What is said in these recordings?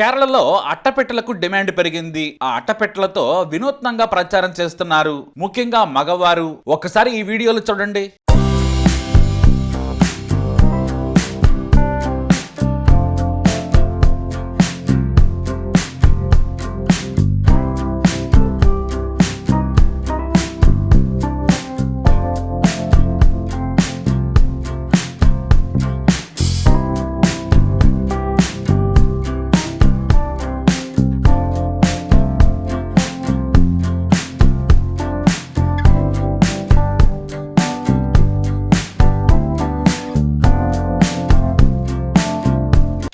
కేరళలో అట్టపెట్టెలకు డిమాండ్ పెరిగింది. ఆ అట్టపెట్టెలతో వినూత్నంగా ప్రచారం చేస్తున్నారు. ముఖ్యంగా మగవారు. ఒకసారి ఈ వీడియోలు చూడండి.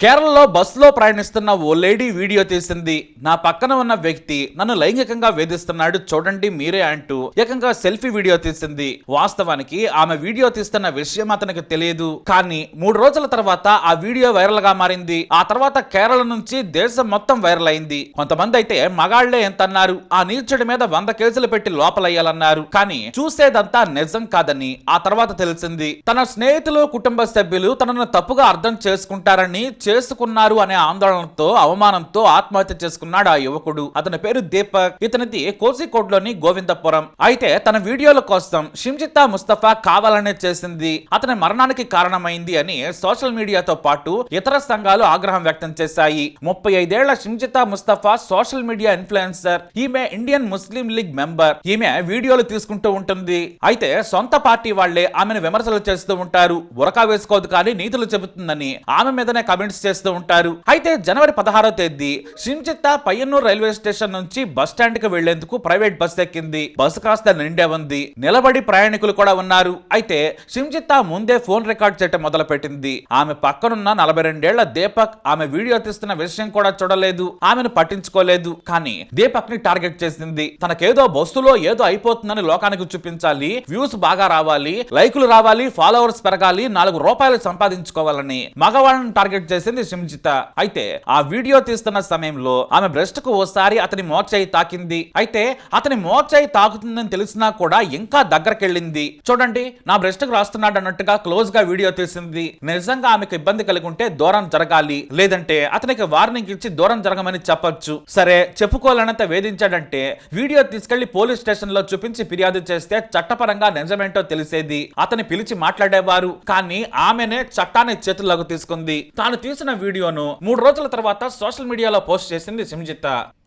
కేరళలో బస్సులో ప్రయాణిస్తున్న ఓ లేడీ వీడియో తీసింది. నా పక్కన ఉన్న వ్యక్తి నన్ను లైంగికంగా వేధిస్తున్నాడు. చూడండి మీరే అంటూ ఏకంగా సెల్ఫీ వీడియో తీసింది. వాస్తవానికి ఆమె వీడియో తీస్తున్న విషయం అతనికి తెలియదు. కానీ మూడు రోజుల తర్వాత ఆ వీడియో వైరల్గా మారింది. ఆ తర్వాత కేరళ నుంచి దేశం మొత్తం వైరల్ అయింది. కొంతమంది అయితే మగాళ్ళే ఎంత అన్నారు ఆ నీచుడి మీద వంద కేసులు పెట్టి లోపలయ్యాలన్నారు. కానీ చూసేదంతా నిజం కాదని ఆ తర్వాత తెలిసింది. తన స్నేహితులు కుటుంబ సభ్యులు తనను తప్పుగా అర్థం చేసుకుంటారని చేసుకున్నారు అనే ఆందోళనతో అవమానంతో ఆత్మహత్య చేసుకున్నాడు ఆ యువకుడు. అతని పేరు దీపక్ ఇతనిది కోసికోడ్లోని గోవిందపురం. అయితే తన వీడియోల కోసం షింజితా ముస్తఫా కావాలనే చేసింది. అతని మరణానికి కారణమైంది అని సోషల్ మీడియాతో పాటు ఇతర సంఘాలు ఆగ్రహం వ్యక్తం చేశాయి. ముప్పై ఐదేళ్ళ Shinjitha Mustafa social media influencer ఈమె ఇండియన్ ముస్లిం లీగ్ మెంబర్. ఈమె వీడియోలు తీసుకుంటూ ఉంటుంది. అయితే సొంత పార్టీ వాళ్ళే ఆమెను విమర్శలు చేస్తూ ఉంటారు. ఉరకా వేసుకోదు కానీ నీతులు చెబుతుందని ఆమె మీదనే కమెంట్స్ చేస్తూ ఉంటారు. అయితే జనవరి పదహారో తేదీ సించిత్త పయ్యన్నూరు రైల్వే స్టేషన్ నుంచి బస్ స్టాండ్కి వెళ్ళేందుకు ప్రైవేట్ బస్ ఎక్కింది. బస్సు కాస్త నిండే ఉంది. నిలబడి ప్రయాణికులు కూడా ఉన్నారు. అయితే సించిత్త ముందే ఫోన్ రికార్డ్ చేయటం మొదలు పెట్టింది ఆమె పక్కనున్న నలభై రెండేళ్ళ దీపక్ ఆమె వీడియో తీస్తున్న విషయం కూడా చూడలేదు. ఆమెను పట్టించుకోలేదు. కానీ దీపక్ని టార్గెట్ చేసింది. తనకేదో బస్సులో ఏదో అయిపోతుందని లోకానికి చూపించాలి. వ్యూస్ బాగా రావాలి. లైకులు రావాలి. ఫాలోవర్స్ పెరగాలి. నాలుగు రూపాయలు సంపాదించుకోవాలని మగవాళ్ళని టార్గెట్ చేసి చేసింది షింజిత అయితే ఆ వీడియో తీస్తున్న సమయంలో ఆమె బ్రెస్ట్కు ఓసారి అతని మోచేయి తాకింది. అయితే అతని మోచేయి తాకుతుందని తెలిసినా కూడా ఇంకా దగ్గరకెళ్ళింది. చూడండి నా బ్రెస్ట్కు రాస్తున్నాడు అన్నట్టుగా క్లోజ్గా వీడియో తీసింది. నిజంగా ఆమెకు ఇబ్బంది కలిగి ఉంటే దూరం జరగాలి. లేదంటే అతనికి వార్నింగ్ ఇచ్చి దూరం జరగమని చెప్పొచ్చు. సరే చెప్పుకోవాలనంత వేధించాడంటే వీడియో తీసుకెళ్ళి పోలీస్ స్టేషన్లో చూపించి ఫిర్యాదు చేస్తే చట్టపరంగా నిజమేంటో తెలిసేది. అతని పిలిచి మాట్లాడేవారు. కానీ ఆమెనే చట్టాన్ని చేతుల్లోకి తీసుకుంది. తాను తీసిన వీడియోను మూడు రోజుల తర్వాత సోషల్ మీడియాలో పోస్ట్ చేసింది సింజిత.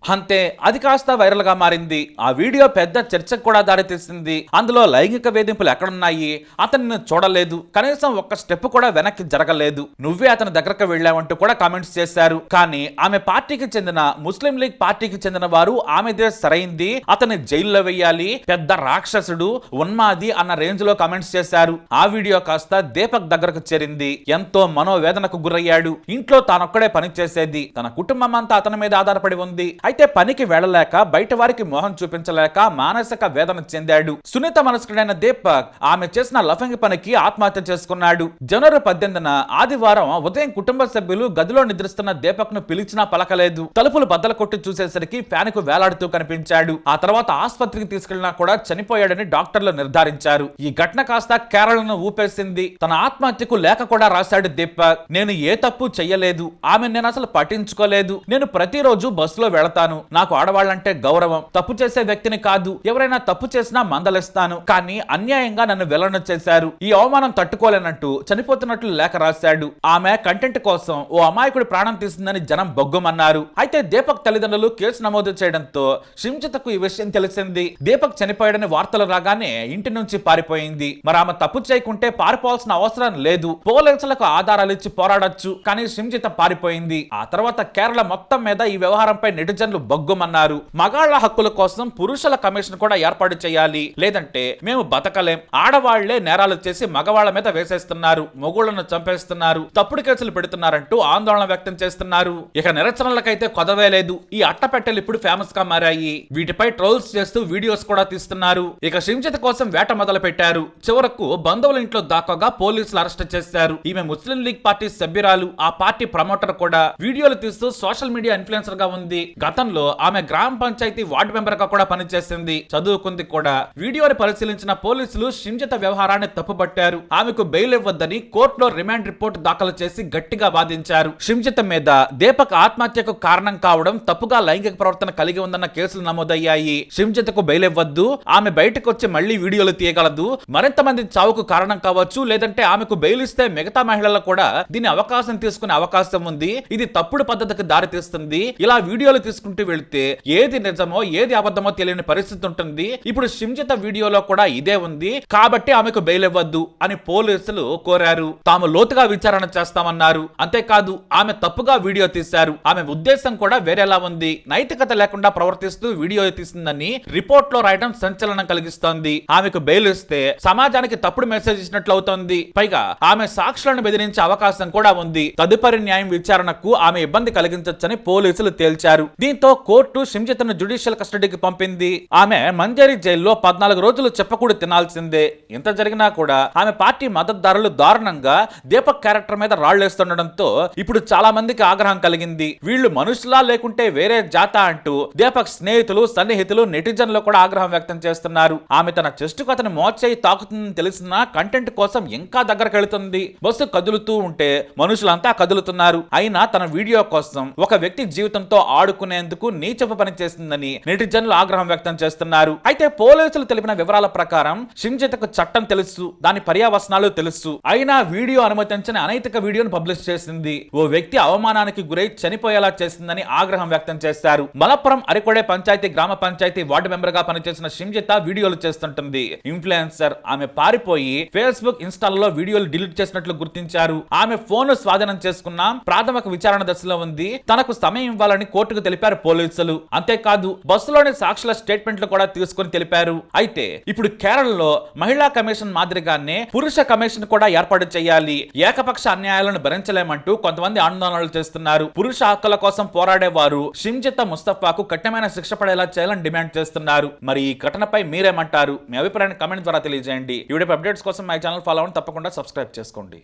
అంతే అది కాస్త వైరల్గా మారింది. ఆ వీడియో పెద్ద చర్చకు కూడా దారితీసింది అందులో లైంగిక వేధింపులు ఎక్కడున్నాయి? అతన్ని చూడలేదు. కనీసం ఒక్క స్టెప్ కూడా వెనక్కి జరగలేదు. నువ్వే అతని దగ్గరకు వెళ్ళావంటూ కూడా కామెంట్స్ చేశారు. కానీ ఆమె పార్టీకి చెందిన ముస్లిం లీగ్ పార్టీకి చెందిన వారు ఆమెదే సరైంది. అతని జైల్లో వెయ్యాలి పెద్ద రాక్షసుడు ఉన్మాది అన్న రేంజ్లో కామెంట్స్ చేశారు. ఆ వీడియో కాస్త దీపక్ దగ్గరకు చేరింది. ఎంతో మనోవేదనకు గురయ్యాడు. ఇంట్లో తానొక్కడే పని చేసేది తన కుటుంబం అంతా అతని మీద ఆధారపడి ఉంది. అయితే పనికి వెళ్ళలేక బయట వారికి మోహం చూపించలేక మానసిక వేదన చెందాడు. సునీత మనస్కుడైన దీపక్ ఆమె చేసిన లఫంగి పనికి ఆత్మహత్య చేసుకున్నాడు. జనవరి పద్దెనిమిదిన ఆదివారం ఉదయం కుటుంబ సభ్యులు గదిలో నిద్రిస్తున్న దీపక్ను పిలిచినా పలకలేదు. తలుపులు బద్దలు కొట్టి చూసేసరికి ఫ్యాన్కు వేలాడుతూ కనిపించాడు. ఆ తర్వాత ఆసుపత్రికి తీసుకెళ్ళినా కూడా చనిపోయాడని డాక్టర్లు నిర్ధారించారు. ఈ ఘటన కాస్త కేరళను ఊపేసింది. తన ఆత్మహత్యకు లేఖ కూడా రాశాడు దీపక్. నేను ఏ తప్పు చెయ్యలేదు. ఆమె నేను అసలు పట్టించుకోలేదు. నేను ప్రతిరోజు బస్సులో వెళతాను. నాకు ఆడవాళ్ళంటే గౌరవం. తప్పు చేసే వ్యక్తిని కాదు. ఎవరైనా తప్పు చేసినా మందలిస్తాను. కానీ అన్యాయంగా నన్ను వెల్లన చేశారు. ఈ అవమానం తట్టుకోలేనట్టు చనిపోతున్నట్లు లేఖ రాశాడు. ఆమె కంటెంట్ కోసం ఓ అమాయకుడి ప్రాణం తీసిందని జనం బొగ్గుమన్నారు. అయితే దీపక్ తల్లిదండ్రులు కేసు నమోదు చేయడంతో షింజితకు ఈ విషయం తెలిసింది. దీపక్ చనిపోయాడని వార్తలు రాగానే ఇంటి నుంచి పారిపోయింది. మరి ఆమె తప్పు చేయకుంటే పారిపోవాల్సిన అవసరం లేదు. పోలీసులకు ఆధారాలు ఇచ్చి పోరాడొచ్చు. కానీ షింజిత పారిపోయింది. ఆ తర్వాత కేరళ మొత్తం మీద ఈ వ్యవహారంపై కమిషన్లు బొగ్గుమన్నారు. మగాళ్ళ హక్కుల కోసం పురుషుల కమిషన్ కూడా ఏర్పాటు చేయాలి. లేదంటే మేము బతకలేం. ఆడవాళ్ళే నేరాలు చేసి మగవాళ్ళ మీద వేసేస్తున్నారు. మొగుళ్ళను చంపేస్తున్నారు. తప్పుడు కేసులు పెడుతున్నారంటూ ఆందోళన వ్యక్తం చేస్తున్నారు. ఇక నిరసనలకైతే కొదవే లేదు. ఈ అట్టపెట్టెలు ఇప్పుడు ఫేమస్గా మారాయి. వీటిపై ట్రోల్స్ చేస్తూ వీడియోస్ కూడా తీస్తున్నారు. ఇక షింజిత కోసం వేట మొదలు పెట్టారు చివరకు బంధువుల ఇంట్లో దాకాగా పోలీసులు అరెస్ట్ చేశారు. ఈమె ముస్లిం లీగ్ పార్టీ సభ్యురాలు ఆ పార్టీ ప్రమోటర్ కూడా. వీడియోలు తీస్తూ సోషల్ మీడియా ఇన్ఫ్లుయెన్సర్గా ఉంది. గత గతంలో ఆమె గ్రామ పంచాయతీ వార్డు మెంబర్గా కూడా పనిచేసింది. చదువుకుంది కూడా. వీడియోని పరిశీలించిన పోలీసులు షింజిత వ్యవహారాన్ని తప్పుపట్టారు. ఆమెకు బెయిల్ ఇవ్వద్దని కోర్టులో రిమాండ్ రిపోర్ట్ దాఖలు చేసి గట్టిగా వాదించారు. షింజిత మీద దీపక్ ఆత్మహత్యకు కారణం కావడం తప్పుగా లైంగిక ప్రవర్తన కలిగి ఉందన్న కేసులు నమోదయ్యాయి. షింజితకు బెయిల్ ఇవ్వద్దు. ఆమె బయటకు వచ్చి మళ్ళీ వీడియోలు తీయగలదు. మరింత మంది చావుకు కారణం కావచ్చు. లేదంటే ఆమెకు బెయిల్ ఇస్తే మిగతా మహిళలు కూడా దీని అవకాశం తీసుకునే అవకాశం ఉంది. ఇది తప్పుడు పద్ధతికి దారితీస్తుంది. ఇలా వీడియోలు తీసుకుంటూ వెళితే ఏది నిజమో ఏది అబద్ధమో తెలియని పరిస్థితి ఉంటుంది. ఇప్పుడు సింజిత వీడియోలో కూడా ఇదే ఉంది. కాబట్టి ఆమెకు బెయిల్ ఇవ్వద్దు అని పోలీసులు కోరారు. తాము లోతుగా విచారణ చేస్తామన్నారు. అంతేకాదు ఆమె తప్పుగా వీడియో తీశారు. ఆమె ఉద్దేశం కూడా వేరేలా ఉంది. నైతికత లేకుండా ప్రవర్తిస్తూ వీడియో తీసిందని రిపోర్ట్లో రాయడం సంచలనం కలిగిస్తోంది. ఆమెకు బెయిల్ ఇస్తే సమాజానికి తప్పుడు మెసేజ్ ఇచ్చినట్లు అవుతోంది. పైగా ఆమె సాక్షులను బెదిరించే అవకాశం కూడా ఉంది. తదుపరి న్యాయం విచారణకు ఆమె ఇబ్బంది కలిగించొచ్చని పోలీసులు తేల్చారు. దీంతో కోర్టు సింజితను జ్యుడిషియల్ కస్టడీకి పంపింది. ఆమె మంజరి జైల్లో పద్నాలుగు రోజులు చెప్పకూడదు తినాల్సిందే. ఇంత జరిగినా కూడా ఆమె పార్టీ మద్దతుదారులు దారుణంగా దీపక్ క్యారెక్టర్ మీద రాళ్ళేస్తుండడంతో ఇప్పుడు చాలా మందికి ఆగ్రహం కలిగింది. వీళ్ళు మనుషులా లేకుంటే వేరే జాత అంటూ దీపక్ స్నేహితులు సన్నిహితులు నెటిజన్లు కూడా ఆగ్రహం వ్యక్తం చేస్తున్నారు. ఆమె తన చెస్ట్కు అతని మోచేయి తాకుతుందని తెలిసినా కంటెంట్ కోసం ఇంకా దగ్గరకు వెళుతుంది. బస్సు కదులుతూ ఉంటే మనుషులంతా కదులుతున్నారు. అయినా తన వీడియో కోసం ఒక వ్యక్తి జీవితంతో ఆడుకునేందుకు నీచపు పని చేస్తుందని నెటిజన్లు ఆగ్రహం వ్యక్తం చేస్తున్నారు. అయితే పోలీసులు తెలిపిన వివరాల ప్రకారం షింజితకు చట్టం తెలుసు దాని పర్యావసనాలు తెలుసు. అయినా వీడియో అనుమతించని అనైతిక వీడియోను పబ్లిష్ చేసింది. ఓ వ్యక్తి అవమానానికి గురై చనిపోయేలా చేసిందని ఆగ్రహం వ్యక్తం చేశారు. మలప్పురం అరికొడే పంచాయతీ గ్రామ పంచాయతీ వార్డు మెంబర్గా పనిచేసిన షింజిత వీడియోలు చేస్తుంటుంది. ఇన్ఫ్లుయెన్సర్ ఆమె పారిపోయి ఫేస్బుక్ ఇన్స్టాల్లో వీడియోలు డిలీట్ చేసినట్లు గుర్తించారు. ఆమె ఫోన్ స్వాధీనం చేసుకున్న ప్రాథమిక విచారణ దశలో ఉంది. తనకు సమయం ఇవ్వాలని కోర్టుకు తెలిపారు. పోలీసులు. అంతేకాదు బస్సులోని సాక్షుల స్టేట్మెంట్లు కూడా తీసుకుని తెలిపారు. అయితే ఇప్పుడు కేరళలో మహిళా కమిషన్ మాదిరిగానే పురుష కమిషన్ కూడా ఏర్పాటు చేయాలి. ఏకపక్ష అన్యాయాలను భరించలేమంటూ కొంతమంది ఆందోళనలు చేస్తున్నారు. పురుష హక్కుల కోసం పోరాడే వారు షింజిత ముస్తఫాకు కఠినమైన శిక్ష పడేలా చేయాలని డిమాండ్ చేస్తున్నారు. మరి ఈ ఘటనపై మీరేమంటారు? మీ అభిప్రాయాన్ని కమెంట్ ద్వారా తెలియజేయండి. ఈ అప్డేట్స్ కోసం మై ఛానల్ ఫాలో అవ్వండి. తప్పకుండా సబ్స్క్రైబ్ చేసుకోండి.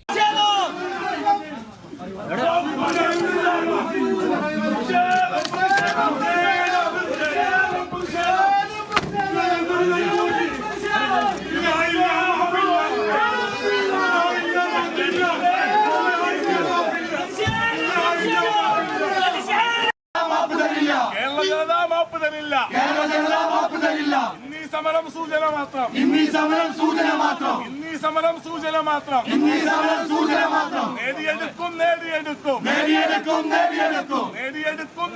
സമരം സൂചന മാത്രം. ഇന്നീ സമരം സൂചന മാത്രം. സമരം സൂചന മാത്രം. നേടിയെടുക്കും നേടിയെടുക്കും. നേടിയെടുക്കും നേടിയെടുക്കും. നേടിയെടുക്കും